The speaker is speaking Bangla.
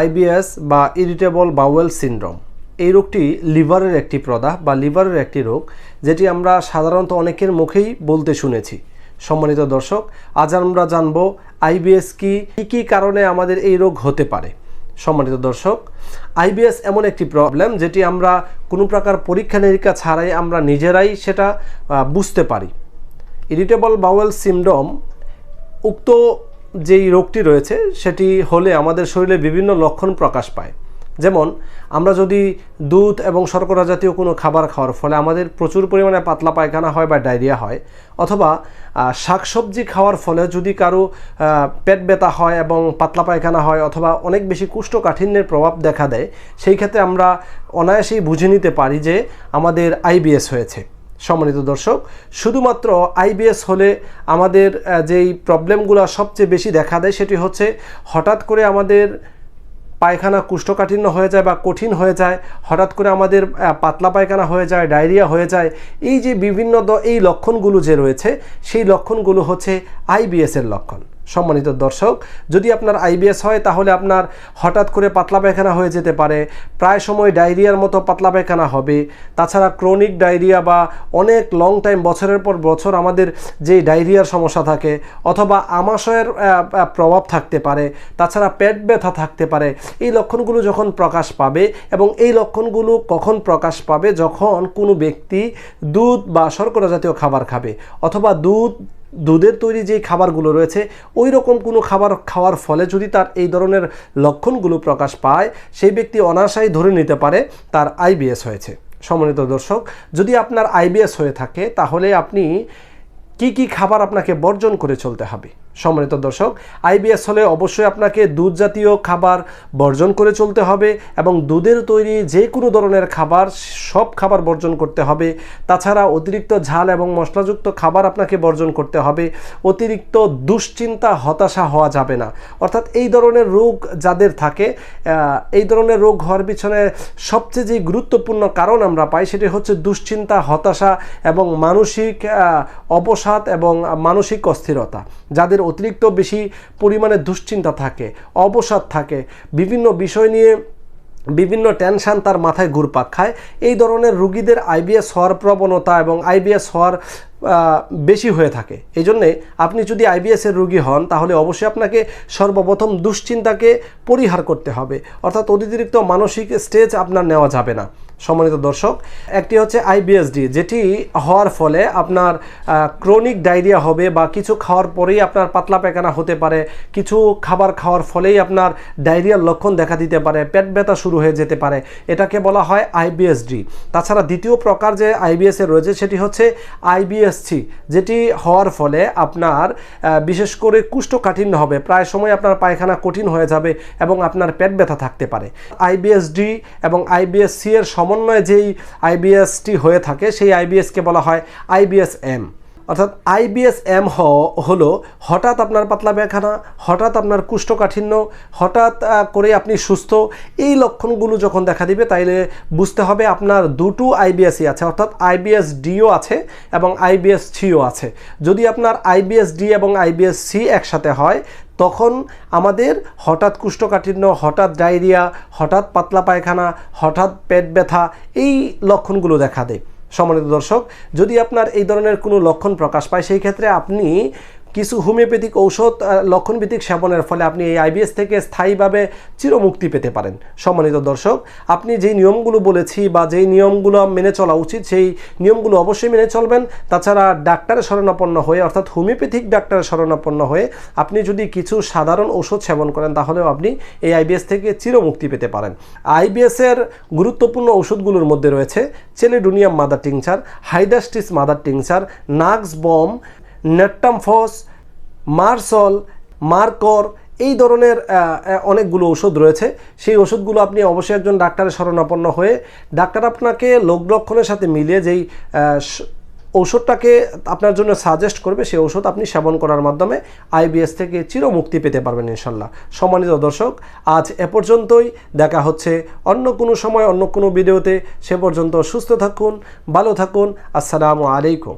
আইবিএস বা ইরিটেবল বাউয়েল সিনড্রোম। এই রোগটি লিভারের একটি প্রদাহ বা লিভারের একটি রোগ, যেটি আমরা সাধারণত অনেকের মুখেই বলতে শুনেছি। সম্মানিত দর্শক, আজ আমরা জানব আইবিএস কি, কী কারণে আমাদের এই রোগ হতে পারে। সম্মানিত দর্শক আইবিএস এমন একটি প্রবলেম যেটি আমরা কোনো প্রকার পরীক্ষা নিরীক্ষা ছাড়াই আমরা নিজেরাই সেটা বুঝতে পারি। ইরিটেবল বাউয়েল সিনড্রোম উক্ত যেই রোগটি রয়েছে, সেটি হলে আমাদের শরীরে বিভিন্ন লক্ষণ প্রকাশ পায়। যেমন, আমরা যদি দুধ এবং শর্করা জাতীয় কোনো খাবার খাওয়ার ফলে আমাদের প্রচুর পরিমাণে পাতলা পায়খানা হয় বা ডায়রিয়া হয়, অথবা শাকসবজি খাওয়ার ফলে যদি কারও পেট ব্যথা হয় এবং পাতলা পায়খানা হয় অথবা অনেক বেশি কুষ্ঠকাঠিন্যের প্রভাব দেখা দেয়, সেই ক্ষেত্রে আমরা অনায়াসেই বুঝে নিতে পারি যে আমাদের আইবিএস হয়েছে। সম্মানিত দর্শক, শুধুমাত্র আইবিএস হলে আমাদের যেই প্রবলেমগুলো সবচেয়ে বেশি দেখা দেয় সেটি হচ্ছে হঠাৎ করে আমাদের পায়খানা কুষ্ঠকাঠিন্য হয়ে যায় বা কঠিন হয়ে যায়, হঠাৎ করে আমাদের পাতলা পায়খানা হয়ে যায়, ডায়রিয়া হয়ে যায়, এই যে বিভিন্ন এই লক্ষণগুলো যে রয়েছে, সেই লক্ষণগুলো হচ্ছে আইবিএস এর লক্ষণ। সম্মানিত দর্শক, যদি আপনার আইবিএস হয়, তাহলে আপনার হঠাৎ করে পাতলা পায়খানা হয়ে যেতে পারে। প্রায় সময় ডায়রিয়ার মতো পাতলা পায়খানা হবে। তাছাড়া ক্রনিক ডায়রিয়া বা অনেক লং টাইম বছরের পর বছর আমাদের যে ডায়রিয়ার সমস্যা থাকে, অথবা আমাশয়ের প্রভাব থাকতে পারে, তাছাড়া পেট ব্যথা থাকতে পারে, এই লক্ষণগুলো যখন প্রকাশ পাবে এবং এই লক্ষণগুলো কখন প্রকাশ পাবে, যখন কোনো ব্যক্তি দুধ বা শর্করা জাতীয় খাবার খাবে, অথবা দুধ দুধের তৈরি যে খাবারগুলো রয়েছে ওই রকম কোনো খাবার খাওয়ার ফলে যদি তার এই ধরনের লক্ষণগুলো প্রকাশ পায়, সেই ব্যক্তি অনাশাই ধরে নিতে পারে, তার আইবিএস হয়েছে। সমন্বিত দর্শক, যদি আপনার আইবিএস হয়ে থাকে, তাহলে আপনি কি কি খাবার আপনাকে বর্জন করে চলতে হবে? সম্মানিত দর্শক আইবিএস হলে অবশ্যই আপনাকে দুধ জাতীয় খাবার বর্জন করে চলতে হবে এবং দুধের তৈরি যে কোনো ধরনের খাবার, সব খাবার বর্জন করতে হবে। তাছাড়া অতিরিক্ত ঝাল এবং মশলাযুক্ত খাবার আপনাকে বর্জন করতে হবে। অতিরিক্ত দুশ্চিন্তা, হতাশা হওয়া যাবে না। অর্থাৎ এই ধরনের রোগ যাদের থাকে এই ধরনের রোগ হওয়ার পিছনে সবচেয়ে যে গুরুত্বপূর্ণ কারণ আমরা পাই, সেটি হচ্ছে দুশ্চিন্তা, হতাশা এবং মানসিক অবসাদ এবং মানসিক অস্থিরতা, যাদের অতিরিক্ত বেশি পরিমাণে দুশ্চিন্তা থাকে, অবসাদ থাকে। বিভিন্ন বিষয় নিয়ে বিভিন্ন টেনশান তার মাথায় ঘুরপাক খায়। এই ধরনের রুগীদের আইবিএস হওয়ার প্রবণতা এবং আইবিএস হওয়ার বেশি হয়ে থাকে। এই জন্যে আপনি যদি আইবিএসের রুগী হন, তাহলে অবশ্যই আপনাকে সর্বপ্রথম দুশ্চিন্তাকে পরিহার করতে হবে। অর্থাৎ অতিরিক্ত মানসিক স্টেজ আপনার নেওয়া যাবে না। সম্মানিত দর্শক, একটি হচ্ছে আইবিএসডি, যেটি হওয়ার ফলে আপনার ক্রনিক ডায়রিয়া হবে বা কিছু খাওয়ার পরেই আপনার পাতলা পায়খানা হতে পারে। কিছু খাবার খাওয়ার ফলেই আপনার ডায়রিয়ার লক্ষণ দেখা দিতে পারে, পেট ব্যথা শুরু হয়ে যেতে পারে। এটাকে বলা হয় আইবিএসডি। তাছাড়া দ্বিতীয় প্রকার যে আইবিএস রয়েছে, সেটি হচ্ছে আইবিএসসি যেটি হওয়ার ফলে আপনার বিশেষ করে কুষ্ঠকাঠিন্য হবে। প্রায় সময় আপনার পায়খানা কঠিন হয়ে যাবে এবং আপনার পেট ব্যথা থাকতে পারে। আইবিএসডি এবং আইবিএসসি এর সমন্বয়ে যেই আইবিএসটি হয়ে থাকে, সেই আইবিএসকে বলা হয় আইবিএসএম। অর্থাৎ আইবিএসএম হলো হঠাৎ আপনার পাতলা পায়খানা হঠাৎ আপনার কুষ্ঠকাঠিন্য, হঠাৎ করে আপনি সুস্থ, এই লক্ষণগুলো যখন দেখা দিবে তাইলে বুঝতে হবে আপনার দুটো আইবিএসই আছে, অর্থাৎ আইবিএস ডিও আছে এবং আইবিএস সিও আছে। যদি আপনার আইবিএস ডি এবং আইবিএস সি একসাথে হয়, তখন আমাদের হঠাৎ কুষ্ঠকাঠিন্য, হঠাৎ ডায়রিয়া, হঠাৎ পাতলা পায়খানা, হঠাৎ পেট ব্যথা, এই লক্ষণগুলো দেখা দেয়। সম্মানিত দর্শক যদি আপনার এই ধরনের কোনো লক্ষণ প্রকাশ পায় সেই ক্ষেত্রে আপনি কিছু হোমিওপ্যাথিক ঔষধ লক্ষণভিত্তিক সেবনের ফলে আপনি এই আইবিএস থেকে স্থায়ীভাবে চিরমুক্তি পেতে পারেন। সম্মানিত দর্শক, আপনি যেই নিয়মগুলো বলেছি বা যেই নিয়মগুলো মেনে চলা উচিত, সেই নিয়মগুলো অবশ্যই মেনে চলবেন। তাছাড়া ডাক্তারের শরণাপন্ন হয়ে, অর্থাৎ হোমিওপ্যাথিক ডাক্তারের শরণাপন্ন হয়ে আপনি যদি কিছু সাধারণ ঔষধ সেবন করেন, তাহলেও আপনি এই আইবিএস থেকে চিরমুক্তি পেতে পারেন। আইবিএস এর গুরুত্বপূর্ণ ওষুধগুলোর মধ্যে রয়েছে, chelidonium mother tincture, hydrastis mother tincture nux vom natrum phos merc sol, মার্কর এই ধরনের অনেকগুলো ওষুধ রয়েছে। সেই ওষুধগুলো আপনি অবশ্যই একজন ডাক্তারের শরণাপন্ন হয়ে ডাক্তার আপনাকে লোক লক্ষণের সাথে মিলিয়ে যেই ঔষধটাকে আপনার জন্য সাজেস্ট করবে, সেই ওষুধ আপনি সেবন করার মাধ্যমে আইবিএস থেকে চিরমুক্তি পেতে পারবেন ইনশাল্লাহ। সম্মানিত দর্শক, আজ এ পর্যন্তই। দেখা হচ্ছে অন্য কোনো সময়, অন্য কোনো ভিডিওতে। সে পর্যন্ত সুস্থ থাকুন, ভালো থাকুন। আসসালামু আলাইকুম।